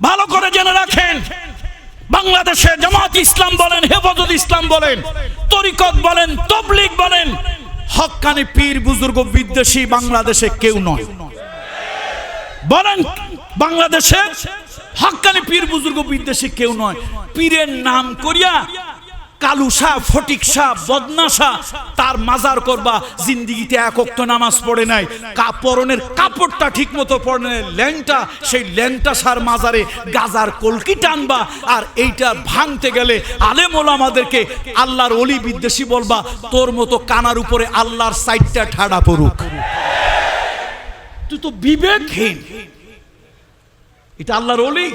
ভালো করে জেনে রাখেন। বাংলাদেশে জামাত ইসলাম বলেন, হেফাজত ইসলাম বলেন, তরিকত বলেন তবলিক বলেন, হকানি পীর, বুজুর্গ, বিদ্বেষী বাংলাদেশে কেউ নয়। বলেন, বাংলাদেশে হকানি পীর, বুজুর্গ, বিদ্বেষী কেউ নয়। পীরের নাম করিয়া কালুসা ফটিকসা বদনাসা তার মাজার করবা। জিন্দিগিতে এক অক্ত নামাজ পড়ে নাই। কাপড়নের কাপড়টা ঠিক মতো পড়ে নাই। ল্যাংটা, সেই ল্যাংটা সার মাজারে গাজার কলকি টানবা আর এইটা ভাঙতে গেলে আলেম ওলামাদেরকে আল্লাহর অলি বিদ্বেষী বলবা, তোর মতো কানার উপরে আল্লাহর সাইডটা ঠাড়া পড়ুক। তুই তো বিবেকহীন। এটা আল্লাহর অলি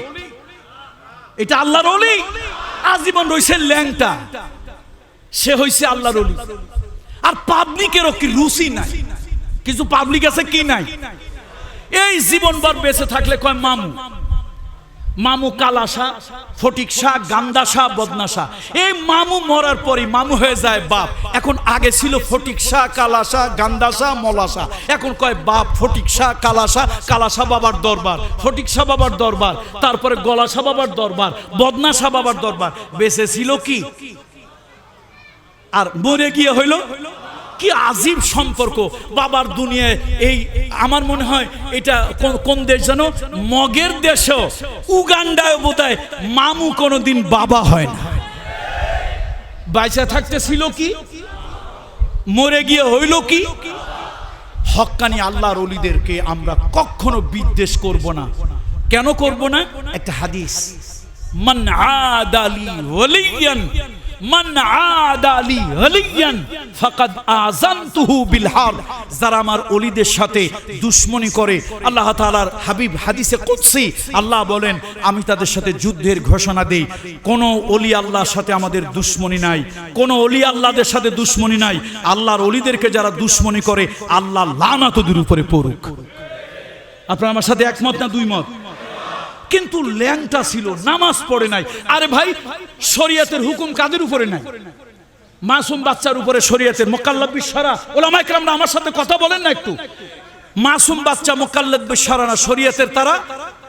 এটা আল্লাহর অলি আজীবন রয়েছে ল্যাংটা। সে হয়েছে আল্লাহর আর পাবলিকেরও কি রুচি নাই? কিছু পাবলিক আছে কি নাই? এই জীবনবার বেঁচে থাকলে কয়, মামু মামু কালাসা ফটিকসা গান্দাসা বদনাসা এই মামু মরার পরই মামু হয়ে যায় বাপ। এখন আগে ছিল ফটিকসা কালাসা গান্দাসা মলাসা এখন কয় বাপ ফটিকসা কালাসা কালাসা বাবার দরবার ফটিকসা বাবার দরবার, তারপরে গলাসা বাবার দরবার বদনাসা বাবার দরবার। বেঁচে ছিল কি? আর মরে গিয়ে হইল? কি আজীব সম্পর্ক। বাবার দুনিয়ায় এই, আমার মনে হয় এটা কোন- দেশ যেন মগের দেশও, উগান্ডায় বোধহয় মামু কোনোদিন বাবা হয় না। বাইচা থাকতে ছিল কি? মরে গিয়ে হইল কি? হক্কানি আল্লাহর অলিদেরকে আমরা কখনো বিদ্বেষ করব না। কেন করব না? একটা হাদিস। মান আদালি ওয়ালিয়ান আমি তাদের সাথে যুদ্ধের ঘোষণা দেই। কোন অলি আল্লাহর সাথে আমাদের দুশ্মনী নাই, কোন অলি আল্লাহদের সাথে দুশ্মনী নাই। আল্লাহর অলিদেরকে যারা দুশ্মনী করে, আল্লাহ লানাত ওদের উপরে পড়ুক। আপনার আমার সাথে একমত না দুই মত? কিন্তু ল্যাংটা ছিল, নামাজ পড়ে নাই। আরে ভাই, শরিয়াতের হুকুম কাদের উপরে নাই? মাসুম বাচ্চার উপরে শরিয়াতের মোকাল্লাব বিশ্বরা। ওলামা ইকরামরা আমার সাথে কথা বলেন না একটু। মাসুম বাচ্চা মোকাল্লাব বিশ্বরা না, শরিয়াতের তারা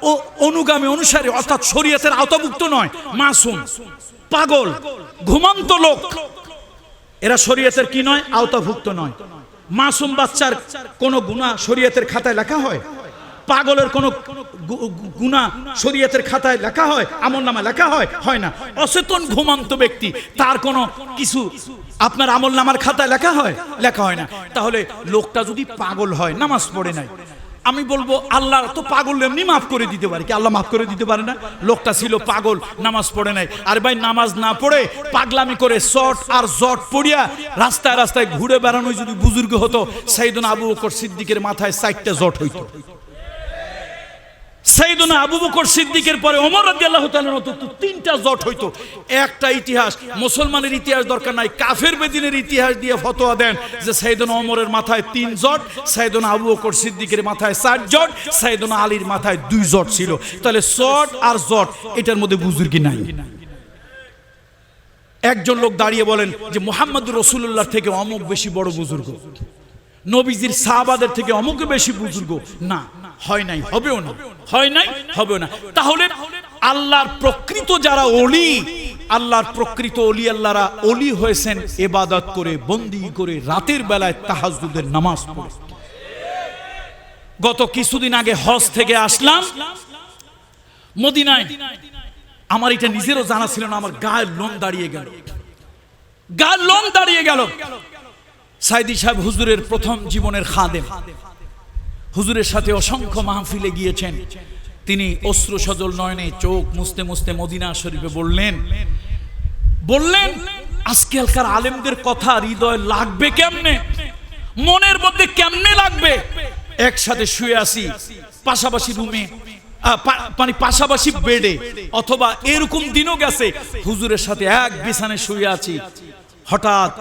ও অনুগামী অনুসারী, অর্থাৎ শরিয়াতের আওতাভুক্ত নয়। মাসুম, পাগল, ঘুমন্ত লোক। এরা শরীয়তের কি নয়? আওতাভুক্ত নয়। মাসুম বাচ্চার কোন গুণা শরীয়তের খাতায় লেখা হয়? পাগলের কোন গুণা শরীয়তের খাতায় লেখা হয়, আমল নামায় লেখা হয় হয় না। অচেতন ঘুমান্ত ব্যক্তি, তার কোনো কিছু আপনার আমল নামার খাতায় লেখা হয়? লেখা হয় না। তাহলে লোকটা যদি পাগল হয়, নামাজ পড়ে নাই, আমি বলব আল্লাহ তো পাগল এমনি মাফ করে দিতে পারে। কি আল্লাহ মাফ করে দিতে পারে না? লোকটা ছিল পাগল, নামাজ পড়ে নাই। আর ভাই, নামাজ না পড়ে পাগলামি করে শট আর জট পড়িয়া রাস্তায় রাস্তায় ঘুরে বেড়ানো যদি বুজুর্গ হতো, সাইদুন আবু বকর সিদ্দিকের মাথায় সাইটটা জট হইতো। সাইদুনা আবু বকর সিদ্দিকের পরে ওমর রাদিয়াল্লাহু তাআলার মতো তিনটা জট হইতো। একটা ইতিহাস, মুসলমানের ইতিহাস দরকার নাই, কাফের বেদিনের ইতিহাস দিয়ে ফতোয়া দেন যে সাইদুনা ওমরের মাথায় তিন জট, সাইদুনা আবু বকর সিদ্দিকের মাথায় চার জট, সাইদুনা আলীর মাথায় দুই জট ছিল। তাহলে শট আর জট, এটার মধ্যে বুজুর্গি নাই? একজন লোক দাঁড়িয়ে বলেন যে মোহাম্মদ রসুল্লাহ থেকে অমুক বেশি বড় বুজুর্গ। নবীজির সাহাবাদের থেকে অমুক বেশি বুজুর্গ। না হয় নাই, হবেও না। হয় নাই, হবেও না। তাহলে আল্লাহর প্রকৃত যারা অলি আল্লাহর প্রকৃত অলি আল্লাহরা অলি হয়েছেন এবাদত করে, বন্দি করে রাতের বেলায় তাহাজুদের নামাজ পড়ে। গত কিছুদিন আগে হজ থেকে আসলাম, মদিনায়। আমার এটা নিজেরও জানা ছিল না, আমার গায়ের লোম দাঁড়িয়ে গেল। গায়ের লোম দাঁড়িয়ে গেল। সাইদি সাহেব হুজুরের প্রথম জীবনের খাদেম। হুজুরের সাথে অসংখ্য মাহফিলে গিয়েছেন। তিনি অশ্র সজল নয়নে চোখ মুছতে মুছতে মদিনা শরীফে বললেন বললেন, আজকালকার আলেমদের কথা হৃদয় লাগবে কেমনে? মনের মধ্যে কেমনে লাগবে? একসাথে শুয়ে আসি পাশাপাশি রুমে মানে পাশাপাশি বেডে, অথবা এরকম দিনও গেছে, হুজুরের সাথে এক বিছানে শুয়ে আছি। হঠাৎ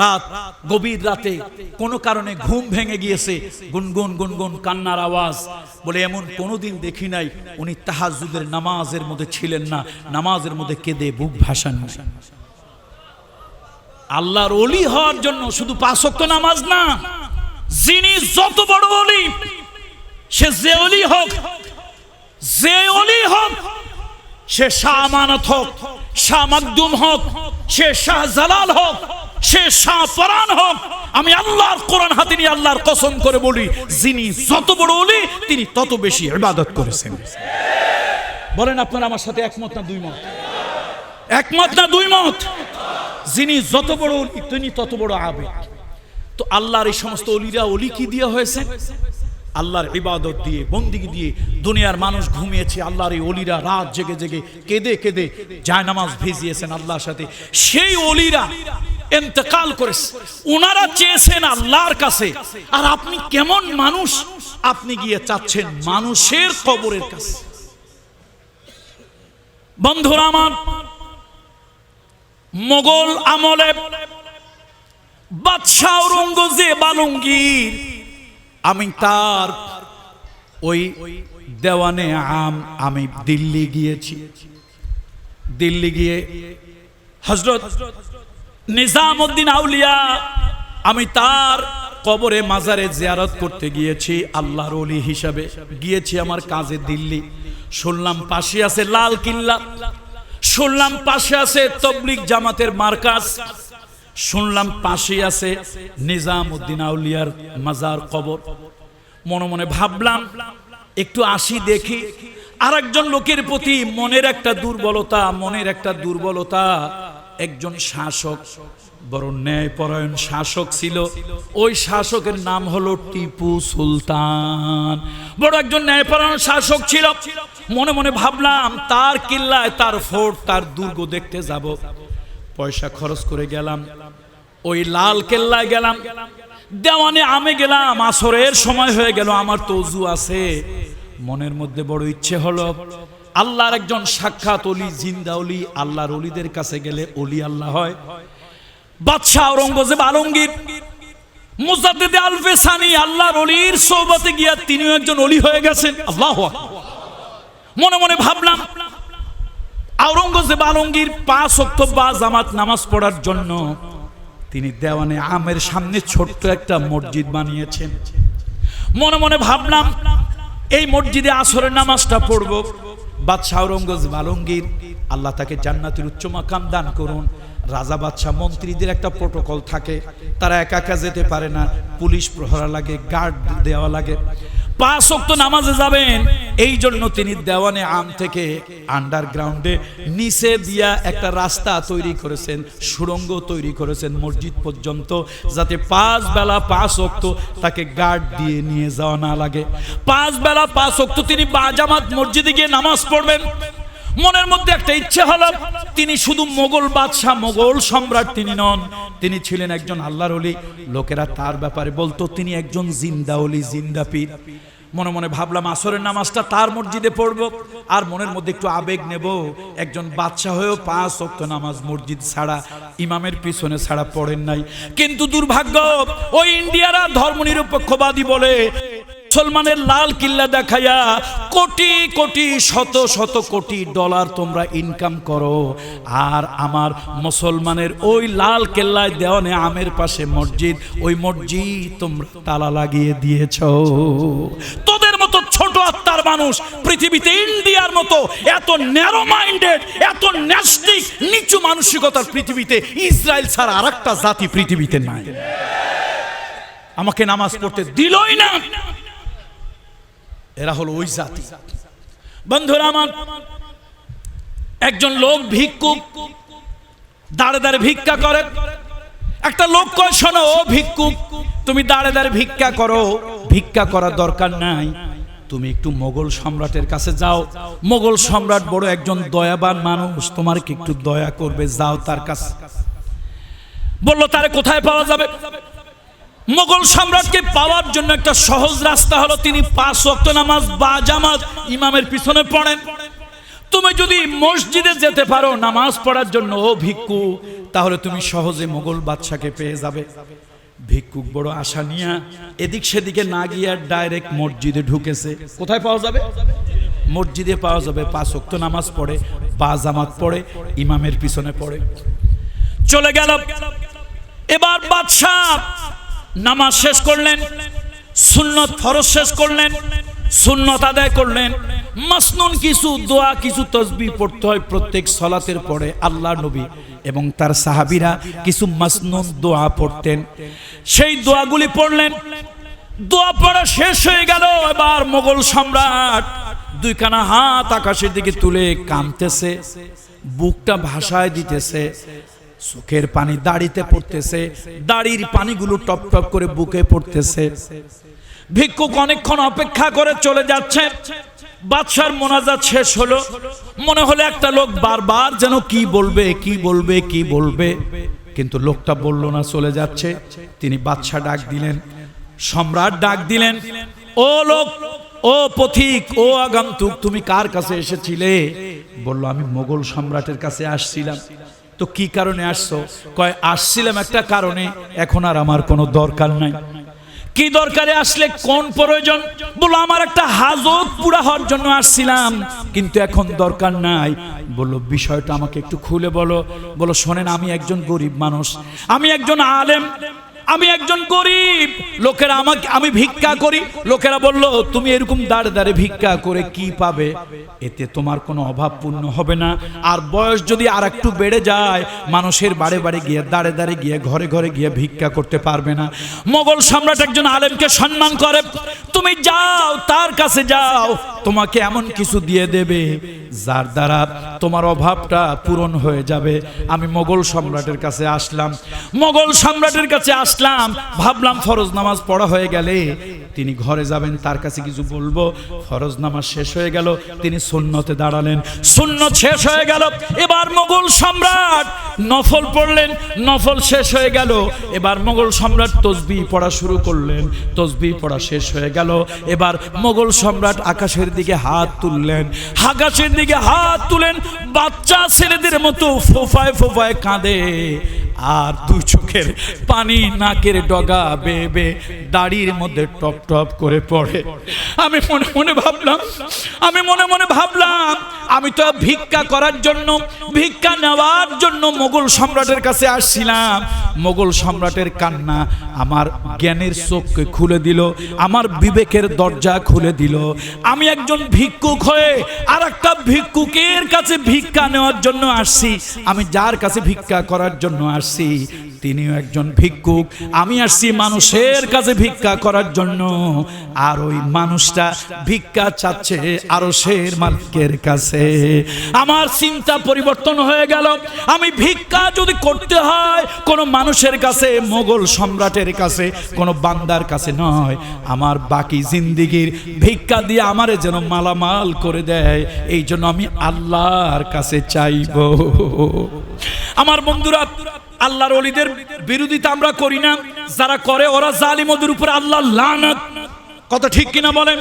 রাত, গভীর রাতে কোনো কারণে ঘুম ভেঙে গিয়েছে। গুনগুন গুনগুন, কান্নার আওয়াজ। বলে এমন কোনোদিন দেখি নাই উনি তাহাজুদের নামাজের মধ্যে ছিলেন না। নামাজের মধ্যে কেঁদে বুক ভাসান আল্লাহর অলি হওয়ার জন্য শুধু পাঁচক্ত নামাজ না, যিনি যত বড় অলি সে যে অলি হোক, যে অলি হোক, সে শাহ আমানত হোক, শাহ মাকদুম হোক, সে শাহ জালাল হোক সে পরাণ হোক। আমি আল্লাহর কোরআন হাতে নিয়ে আল্লাহর কসম করে বলি, যিনি যত বড় অলি তিনি তত বেশি ইবাদত করেছেন। বলেন, আপনারা আমার সাথে একমত না দুই মত একমত না দুই মত যিনি যত বড় অলি তিনি তত বড় আবেগ তো আল্লাহর এই সমস্ত অলিরা অলি কি দিয়ে হয়েছে? আল্লাহর ইবাদত দিয়ে, বন্দিগি দিয়ে দুনিয়ার মানুষ ঘুমিয়েছে, আল্লাহর এই অলিরা রাত জেগে জেগে কেঁদে কেঁদে যায় নামাজ ভিজিয়েছেন আল্লাহর সাথে। সেই অলিরা এন্তেকাল করেছে। ওনারা চেয়েছেন আল্লাহর কাছে। আর আপনি কেমন মানুষ? আপনি গিয়ে চাচ্ছেন মানুষের কবরের কাছে। বন্ধুরা আমার, মোগল আমলে বাদশাহ ঔরঙ্গজেব আলমগীর আমি তার ওই দেওয়ানে আম আমি দিল্লি গিয়েছি। দিল্লি গিয়ে হজরত নিজামুদ্দিন আউলিয়া, আমি তার কবরে মাজারে জিয়ারত করতে গিয়েছি, আল্লাহর অলি হিসাবে। গিয়েছি আমার কাজে দিল্লি। শুনলাম পাশে আছে লাল কিল্লা। শুনলাম পাশে আছে তবলিক জামাতের মার্কাজ। শুনলাম পাশে আছে নিজাম উদ্দিন আউলিয়ার মাজার কবর। মনে মনে ভাবলাম, একটু আসি দেখি আর একজন লোকের প্রতি মনের একটা দুর্বলতা, মনের একটা দুর্বলতা। একজন শাসক, বড় ন্যায়পরায়ণ শাসক ছিল। ওই শাসকের নাম হলো টিপু সুলতান। বড় একজন ন্যায়পরায়ণ শাসক ছিল। মনে মনে ভাবলাম, তার কিল্লায়, তার ফোর্ট তার দুর্গ দেখতে যাব। পয়সা খরচ করে গেলাম। ওই লাল কেল্লায় গেলাম। দেওয়ানে আমি গেলাম, আসরের সময় হয়ে গেল, আমার তো অজু আছে। মনের মধ্যে বড় ইচ্ছে হলো, আল্লাহর একজন সাক্ষাৎ অলি, জিন্দা অলি, আল্লাহর অলিদের কাছে গেলে অলি আল্লাহ হয়। বাদশাহ ঔরঙ্গজেব আলমগীর, মুজাদ্দিদ আলফে সানি আল্লাহর অলির সোহবতে গিয়া তিনিও একজন অলি হয়ে গেছেন। আল্লাহ মনে মনে ভাবলাম আওরঙ্গজেব আলমগীর পাঁচ অক্টোবর জামাত নামাজ পড়ার জন্য তিনি দেওয়ানে আমের সামনে ছোট্ট একটা মসজিদ বানিয়েছেন। মনে মনে ভাবলাম, এই মসজিদে আসরের নামাজটা পড়ব। বাদশাহ আওরঙ্গজেব আলমগীর, আল্লাহ তাকে জান্নাতের উচ্চ মাকাম দান করুন। রাজা বাদশাহ মন্ত্রীদের একটা প্রোটোকল থাকে, তারা একা একা যেতে পারে না। পুলিশ প্রহরা লাগে, গার্ড দেওয়া লাগে। পাঁচ অক্ত নামাজে যাবেন। এই জন্য তিনি দেওয়ানে আম থেকে আন্ডারগ্রাউন্ডে নিচে দিয়া একটা রাস্তা তৈরি করেছেন সুড়ঙ্গ তৈরি করেছেন মসজিদ পর্যন্ত, যাতে পাঁচ বেলা পাঁচ অক্ত তাকে গার্ড দিয়ে নিয়ে যাওয়া না লাগে। পাঁচ বেলা পাঁচ অক্ত তিনি বাজামাত মসজিদে গিয়ে নামাজ পড়বেন। মনের মধ্যে একটা ইচ্ছে হলো, তিনি শুধু মোগল বাদশাহ, মোগল সম্রাট তিনি নন, তিনি ছিলেন একজন আল্লাহর অলি লোকেরা তার ব্যাপারে বলতো, তিনি একজন জিন্দা অলি জিন্দা পীর। মনে মনে ভাবলাম আসরের নামাজটা তার মসজিদে পড়ব, আর মনের মধ্যে একটু আবেগ নেব। একজন বাচ্চা হয়েও পাঁচ অক্ত নামাজ মসজিদ ছাড়া, ইমামের পিছনে ছাড়া পড়েন নাই। কিন্তু দুর্ভাগ্য, ওই ইন্ডিয়ারা ধর্ম নিরপেক্ষবাদী বলে মুসলমানের লাল কিল্লা দেখাইয়া কোটি কোটি, শত শত কোটি ডলার তোমরা ইনকাম করো। আর আমার মুসলমানের ওই লাল কেল্লায় দেওয়ানে আমের পাশে মসজিদ, ওই মসজিদ তোমরা তালা লাগিয়ে দিয়েছ। তোদের মতো ছোট আত্মার মানুষ পৃথিবীতে ইন্ডিয়ার মতো এত ন্যারো মাইন্ডেড এত ন্যাস্টিক নিচু মানসিকতার পৃথিবীতে ইসরায়েল ছাড়া আর একটা জাতি পৃথিবীতে নাই। আমাকে নামাজ পড়তে দিলই না। এরা হলো ওই জাতি। বন্ধুরা আমার, একজন লোক ভিক্ষুক, দাঁড়ে দাঁড়ে ভিক্ষা করে। একটা লোক কয়, শোনো ও ভিক্ষুক, তুমি দাঁড়ে দাঁড়ে ভিক্ষা করো। ভিক্ষা করার দরকার নাই। তুমি একটু মোগল সম্রাটের কাছে যাও। মোগল সম্রাট বড় একজন দয়াবান মানুষ তোমার কি একটু দয়া করবে, যাও তার কাছে। বলল, তারে কোথায় পাওয়া যাবে? মোগল সম্রাটকে পাওয়ার জন্য একটা সহজ রাস্তা হলো তিনি পাঁচ ওয়াক্ত নামাজ বা জামাত ইমামের পিছনে পড়েন। তুমি যদি মসজিদে যেতে পারো নামাজ পড়ার জন্য, ও ভিক্ষু, তাহলে তুমি সহজে মোগল বাদশাকে পেয়ে যাবে। ভিক্ষুক বড় আশা নিয়ে এদিক সেদিকে না গিয়ে ডাইরেক্ট মসজিদে ঢুকেছে। কোথায় পাওয়া যাবে? মসজিদে পাওয়া যাবে, পাঁচ ওয়াক্ত নামাজ পড়ে, বা জামাত পড়ে, ইমামের পিছনে পড়ে। চলে গেল। এবার বাদশাহ নামাজ শেষ করলেন, সুন্নত ফরজ শেষ করলেন, সুন্নত আদায় করলেন। মাসনুন কিছু দোয়া, কিছু তসবি পড়তে হয় প্রত্যেক সলাতের পরে আল্লাহ নবী এবং তার সাহাবিরা কিছু মাসনুন দোয়া পড়তেন। সেই দোয়াগুলি পড়লেন। দোয়া পড়া শেষ হয়ে গেল, এবার মোগল সম্রাট দুইখানা হাত আকাশের দিকে তুলে কাঁদতেছে, বুকটা ভাষায় দিতেছে। চোখের পানি দাড়িতে পড়তেছে, দাড়ির পানিগুলো টপ টপ করে বুকে পড়তেছে। ভিক্ষুক অনেকক্ষণ অপেক্ষা করে চলে যাচ্ছে। বাদশার মোনাজাত শেষ হলো। মনে হলো একটা লোক বারবার যেন কি বলবে কি বলবে কি বলবে। কিন্তু লোকটা বলল না, চলে যাচ্ছে। তিনি বাদশা ডাক দিলেন, সম্রাট ডাক দিলেন, ও লোক, ও পথিক, ও আগন্তুক, তুমি কার কাছে এসেছিলে? বলল, আমি মোগল সম্রাটের কাছে আসছিলাম। তো কি কারণে আসছো? কয়, আসছিলাম একটা কারণে, এখন আর আমার কোনো দরকার নাই। কি দরকারে আসলে কোন প্রয়োজন? বলল আমার একটা হাজত পুরা হওয়ার জন্য আসছিলাম, কিন্তু এখন দরকার নাই। বলল বিষয়টা আমাকে একটু খুলে বলো। বলো, শোনেন, আমি একজন গরিব মানুষ। আমি একজন আলেম। আমি একজন গরিব। লোকেরা আমাকে, আমি ভিক্ষা করি। লোকেরা বলল, তুমি এরকম দাঁড়ে দাঁড়ে ভিক্ষা করে কি পাবে? এতে তোমার কোনো অভাব পূর্ণ হবে না। আর বয়স যদি আর একটু বেড়ে যায়, মানুষের বাড়ে বাড়ি গিয়ে, দাঁড়ে দাঁড়ে গিয়ে, ঘরে ঘরে গিয়ে ভিক্ষা করতে পারবে না। মোগল সম্রাট একজন আলেমকে সম্মান করে। তুমি যাও, তার কাছে যাও। তোমাকে এমন কিছু দিয়ে দেবে, যার দ্বারা তোমার অভাবটা পূরণ হয়ে যাবে। আমি মোগল সম্রাটের কাছে আসলাম। মোগল সম্রাটের কাছে আসলাম, ভাবলাম ফরজ নামাজ পড়া হয়ে গেলে তিনি ঘরে যাবেন, তার কাছে কিছু বলব। ফরজ নামাজ শেষ হয়ে গেল, তিনি সুন্নতে দাঁড়ালেন। সুন্নত শেষ হয়ে গেল, এবার মোগল সম্রাট নফল পড়লেন, নফল শেষ হয়ে গেল। এবার মোগল সম্রাট তসবি পড়া শুরু করলেন, তসবি পড়া শেষ হয়ে গেল। এবার মোগল সম্রাট আকাশের দিকে হাত তুললেন, আকাশের দিকে হাত তুলেন, বাচ্চা ছেলেদের মতো ফোফায় ফোফায় কাঁদে। আর দুই চোখের পানি নাকের ডগা বেয়ে বেয়ে দাড়ির মধ্যে টপ টপ করে পড়ে। আমি মনে মনে ভাবলাম, আমি মনে মনে ভাবলাম, আমি তো ভিক্ষা করার জন্য, ভিক্ষা নেওয়ার জন্য মোগল সম্রাটের কাছে আসছিলাম। মোগল সম্রাটের কান্না আমার জ্ঞানের চোখকে খুলে দিল, আমার বিবেকের দরজা খুলে দিল। আমি একজন ভিক্ষুক হয়ে আর একটা ভিক্ষুকের কাছে ভিক্ষা নেওয়ার জন্য আসছি। আমি যার কাছে ভিক্ষা করার জন্য আসছি তিনিও একজন ভিক্ষুক। আমি আসছি মানুষের কাছে ভিক্ষা করার জন্য। আর ওই মানুষটা ভিক্ষা চাচ্ছে আরও শের মালিকের কাছে। আমার চিন্তা পরিবর্তন হয়ে গেল। আমি ভিক্ষা যদি করতে হয়, কোনো মানুষের কাছে, মোগল সম্রাটের কাছে, কোনো বান্দার কাছে নয়। আমার বাকি জিন্দিগির ভিক্ষা দিয়ে আমারে যেন মালামাল করে দেয়, এই জন্য আমি আল্লাহর কাছে চাইব। আমার বন্ধুরা আল্লাহর অলিদের বিরোধিতা আমরা করি না। যারা করে, ওরা জালিম ওদের উপরে আল্লাহ লানত। কত ঠিক কিনা বলেন?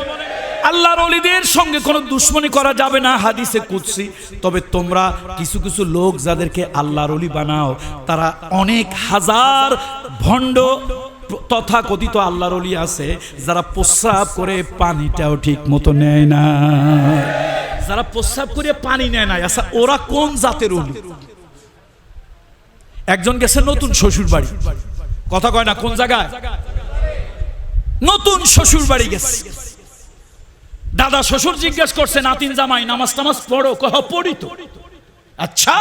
আল্লাহর অলিদের সঙ্গে কোনো দুশ্মনী করা যাবে না, হাদিসে কুৎসি তবে তোমরা কিছু কিছু লোক যাদেরকে আল্লাহর অলি বানাও, তারা অনেক হাজার ভণ্ড তথা কথিত আল্লাহর অলি আছে, যারা প্রস্রাব করে পানিটাও ঠিক মতো নেয় না। যারা প্রস্রাব করে পানি নেয় না আচ্ছা ওরা কোন জাতের অলি একজন গেছে নতুন শ্বশুর বাড়ি। কথা কয় না, কোন জায়গায়? নতুন শ্বশুর বাড়ি গেছে। দাদা শ্বশুর জিজ্ঞেস করছে, নাতিন জামাই, নামাজ টামাজ পড়ো? কহ, পড়ি তো। আচ্ছা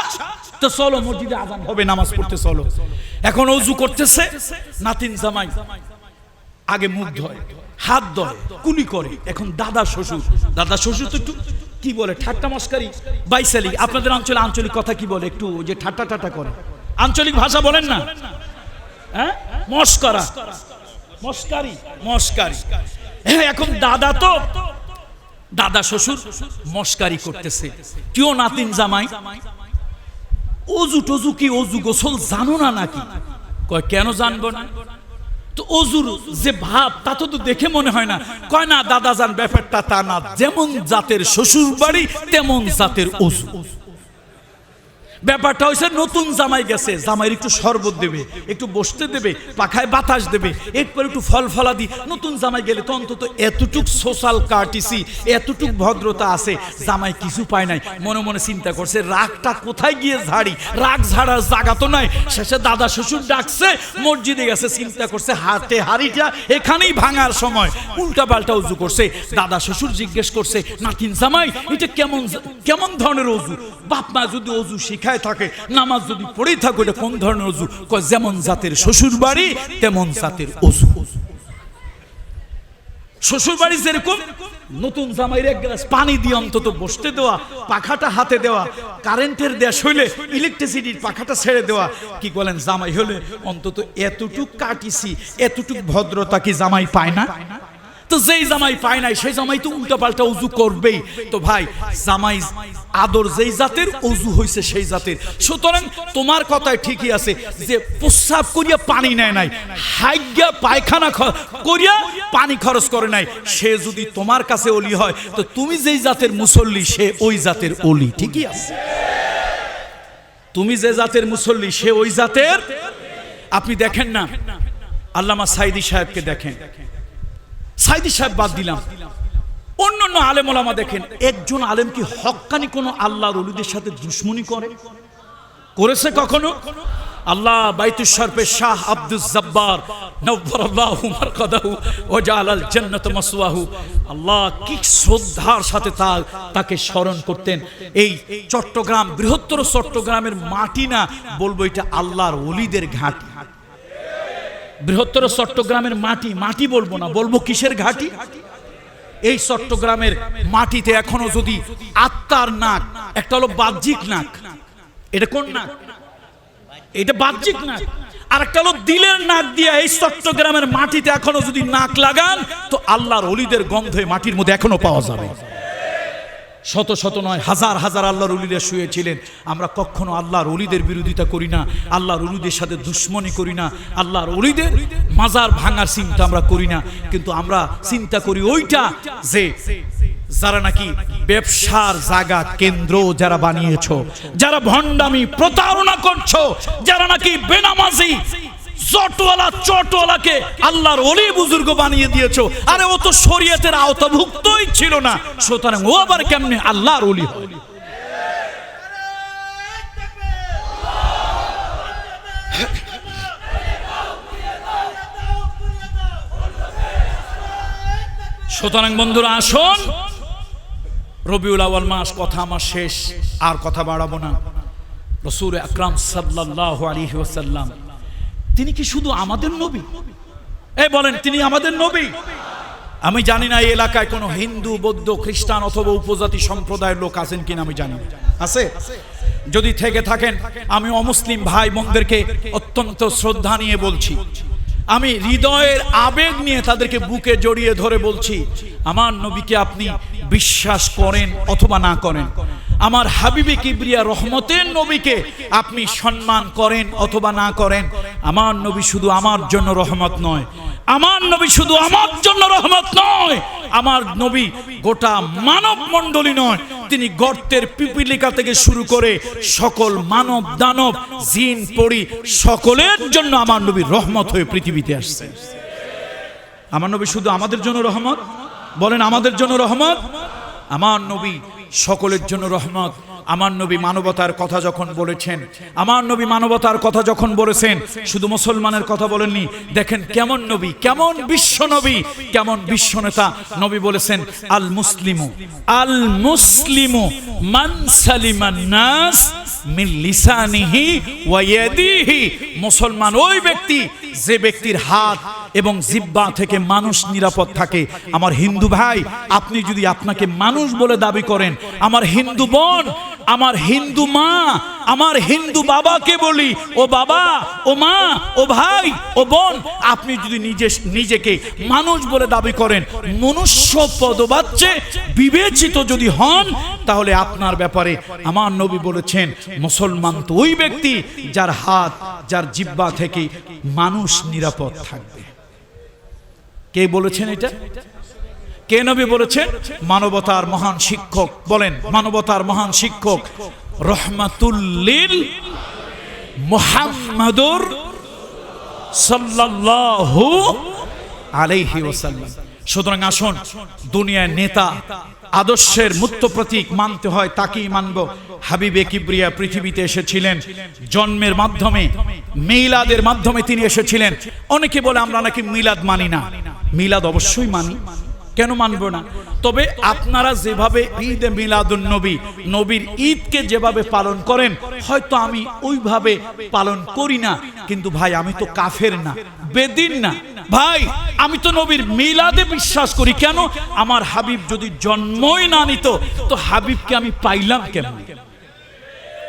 তো চলো, মসজিদে আজান হবে, নামাজ পড়তে চলো। এখন অজু করতেছে, নাতিন জামাই। আগে মুখ ধয়, হাত ধয়, কুলি করে। এখন দাদা শ্বশুর। দাদা শ্বশুর তো একটু, কি বলে, ঠাট্টা মস্কারি, বাইসালি। আপনাদের অঞ্চলে আঞ্চলিক কথা কি বলে? একটু ওই যে ঠাট্টা ঠাট্টা করে। আঞ্চলিক ভাষা বলেন না। হ্যাঁ? মস্করা। মস্কারি। মস্কারি। হ্যাঁ এখন দাদা তো দাদা শ্বশুর মস্কারি করতেছে। কেউ নাতিন জামাই? অজু টজু কি অজু গোসল জানো না নাকি? কয়, কেন জানব না? তো অজুর যে ভাব, তা তো তো দেখে মনে হয় না। কয়, না, দাদা যান ব্যাপারটা তা না। যেমন জাতের শ্বশুর বাড়ি তেমন জাতের অজু। ব্যাপারটা হয়েছে নতুন জামাই গেছে, জামাইয়ের একটু শরবত দেবে, একটু বসতে দেবে, পাখায় বাতাস দেবে, এরপর একটু ফল ফলাদি নতুন জামাই গেলে তো অন্তত এতটুক সোশ্যাল কার্টিসি এতটুক ভদ্রতা আছে, জামাই কিছু পায় নাই। মনে মনে চিন্তা করছে, রাগটা কোথায় গিয়ে ঝাড়ি? রাগ ঝাড়ার জায়গা তো নাই। শেষে দাদা শ্বশুর ডাকছে, মসজিদে গেছে, চিন্তা করছে, হাতে হাড়িটা এখানেই ভাঙার সময়। উল্টা পাল্টা উজু করছে, দাদা শ্বশুর জিজ্ঞেস করছে, নাতিন জামাই, এটা কেমন কেমন ধরনের অজু বাপ মা যদি অজু শিখায় থাকে। নামাজ যদি পড়েই থাকে, এটা কোন ধরনের অজু? কয়, যেমন জাতের শ্বশুর বাড়ি তেমন জাতের অজু। শ্বশুর বাড়ি যেরকম, নতুন জামাইয়ের এক গ্লাস পানি দিয়ে অন্তত বসতে দেওয়া, পাখাটা হাতে দেওয়া, কারেন্টের দেশ হইলে ইলেকট্রিসিটির পাখাটা ছেড়ে দেওয়া, কি বলেন, জামাই হলে অন্তত এতটুক কাটিছি, এতটুক ভদ্রতা কি জামাই পায় না? তো যেই জামাই পায় নাই, সেই জামাই তো উল্টা পাল্টা উজু করবেই। তো ভাই, জামাই আদর যেই জাতের অজু হইছে সেই জাতের। সুতরাং তোমার কথায় ঠিকই আছে যে প্রস্রাব করিয়া পানি নেয় নাই হাইগা পায়খানা করিয়া পানি খরচ করে নাই। সে যদি তোমার কাছে অলি হয়, তো তুমি যেই জাতের মুসল্লি, সে ওই জাতের অলি, ঠিকই আছে? তুমি যে জাতের মুসল্লি, সে ওই জাতের? আপনি দেখেন না? আল্লামা সাইদি সাহেবকে দেখেন। সাইদি সাহেব বাদ দিলাম। অন্য অন্য আলেম ওলামা দেখেন, একজন আলেম কি হক্কানি কোনো আল্লাহর অলিদের সাথে দুশ্মনী করে? করেছে কখনো? আল্লাহ বাইতুল শরফে শাহ আব্দুল জব্বার আল্লাহ কি শ্রদ্ধার সাথে তা তাকে স্মরণ করতেন। এই চট্টগ্রাম, বৃহত্তর চট্টগ্রামের মাটি না, বলব এটা আল্লাহর অলিদের ঘাটি। বৃহত্তর চট্টগ্রামের মাটি মাটি বলব না, বলব কিসের ঘাটি? এই চট্টগ্রামের মাটিতে এখনও যদি আত্মার নাক, একটা হলো বাহ্যিক নাক। এটা কোন নাক? এটা বাহ্যিক নাক। আর একটা হলো দিলের নাক দিয়ে এই চট্টগ্রামের মাটিতে এখনও যদি নাক লাগান, তো আল্লাহর অলিদের গন্ধে মাটির মধ্যে এখনও পাওয়া যাবে। শত শত নয়, হাজার হাজার আল্লাহর অলিরা শুয়েছিলেন। আমরা কখনো আল্লাহর অলিদের বিরোধিতা করি না, আল্লাহর অলিদের সাথে দুশ্মনী করি না, আল্লাহর অলিদের মাজার ভাঙার চিন্তা আমরা করি না। কিন্তু আমরা চিন্তা করি ওইটা যে যারা নাকি ব্যবসার জায়গা, কেন্দ্র যারা বানিয়েছ, যারা ভণ্ডামি প্রতারণা করছ, যারা নাকি বেনামাজি জটওয়ালা, চটওয়ালাকে আল্লাহর অলি বুজুর্গ বানিয়ে দিয়েছ। আরে ও তো শরীয়তের আওতাভুক্তই ছিল না। সুতরাং ও আবার কেমনে আল্লাহর অলি সুতরাং বন্ধুরা, আসুন। রবিউল আওয়াল মাস, কথা আমার শেষ, আর কথা বাড়াবো না। রসুল আকরাম সাল্লাহ আলী তিনি কি শুধু আমাদের নবী? এ বলেন তিনি আমাদের নবী? আমি জানি না এই এলাকায় কোনো হিন্দু বৌদ্ধ খ্রিস্টান অথবা উপজাতি সম্প্রদায়ের লোক আছেন কিনা আমি জানি। আছে? যদি থেকে থাকেন আমি অমুসলিম ভাই বোনদেরকে অত্যন্ত শ্রদ্ধা নিয়ে বলছি। আমি হৃদয়ের আবেগ নিয়ে তাদেরকে বুকে জড়িয়ে ধরে বলছি আমার নবীকে আপনি বিশ্বাস করেন অথবা না করেন। আমার হাবিবে কিবরিয়া রহমতের নবীকে আপনি সম্মান করেন অথবা না করেন, আমার নবী শুধু আমার জন্য রহমত নয়, আমার নবী শুধু আমার জন্য রহমত নয়, আমার নবী গোটা মানব মণ্ডলী নয়, তিনি গর্তের পিপিলিকা থেকে শুরু করে সকল মানব দানব, জিন পড়ি সকলের জন্য আমার নবী রহমত হয়ে পৃথিবীতে আসছে। আমার নবী শুধু আমাদের জন্য রহমত? বলেন, আমাদের জন্য রহমত? আমার নবী সকলের জন্য রহমত। আমার নবী মানবতার কথা যখন বলেছেন, আমার নবী মানবতার কথা যখন বলেছেন, শুধু মুসলমানের কথা বলেননি, দেখেন কেমন নবী, কেমন বিশ্ব নবী, কেমন বিশ্ব নেতা। নবী বলেছেন, আল মুসলিমু আল মুসলিমু নাস লিসানিহি মুসলমান ওই ব্যক্তি, যে ব্যক্তির হাত এবং জিব্বা থেকে মানুষ নিরাপদ থাকে। আমার হিন্দু ভাই, আপনি যদি আপনাকে মানুষ বলে দাবি করেন, আমার হিন্দু বোন, আমার হিন্দু মা, আমার হিন্দু বাবাকে বলি, ও বাবা, ও মা, ও ভাই, ও বোন, আপনি যদি নিজে, নিজেকে মানুষ বলে দাবি করেন, মনুষ্য পদবাচ্যে বিবেচিত যদি হন, তাহলে আপনার ব্যাপারে আমার নবী বলেছেন, মুসলমান তো ওই ব্যক্তি যার হাত, যার জিব্বা থেকে মানুষ নিরাপদ থাকবে। কে বলেছেন এটা? কে নবী বলেছেন? মানবতার মহান শিক্ষক। বলেন, মানবতার মহান শিক্ষক রহমাতুল্লিল মুহাম্মাদুর সাল্লাল্লাহু আলাইহি ওয়াসাল্লাম। সুতরাং আসুন দুনিয়ার নেতা, আদর্শের মুক্ত প্রতীক মানতে হয় তাকেই মানব। হাবিবে কিবরিয়া পৃথিবীতে এসেছিলেন। জন্মের মাধ্যমে, মিলাদের মাধ্যমে তিনি এসেছিলেন। অনেকে বলে আমরা নাকি মিলাদ মানি না। মিলাদ অবশ্যই মানি। কেন মানব না? তবে আপনারা যেভাবে ঈদ মিলাদুন নবী, নবীর ঈদকে যেভাবে পালন করেন, হয়তো আমি ওইভাবে পালন করি না। কিন্তু ভাই, আমি তো কাফের না, বেদিন না। ভাই, আমি তো নবীর মিলাদে বিশ্বাস করি। কেন? আমার হাবিব যদি জন্মই না নিত, তো হাবিবকে আমি পাইলাম কেন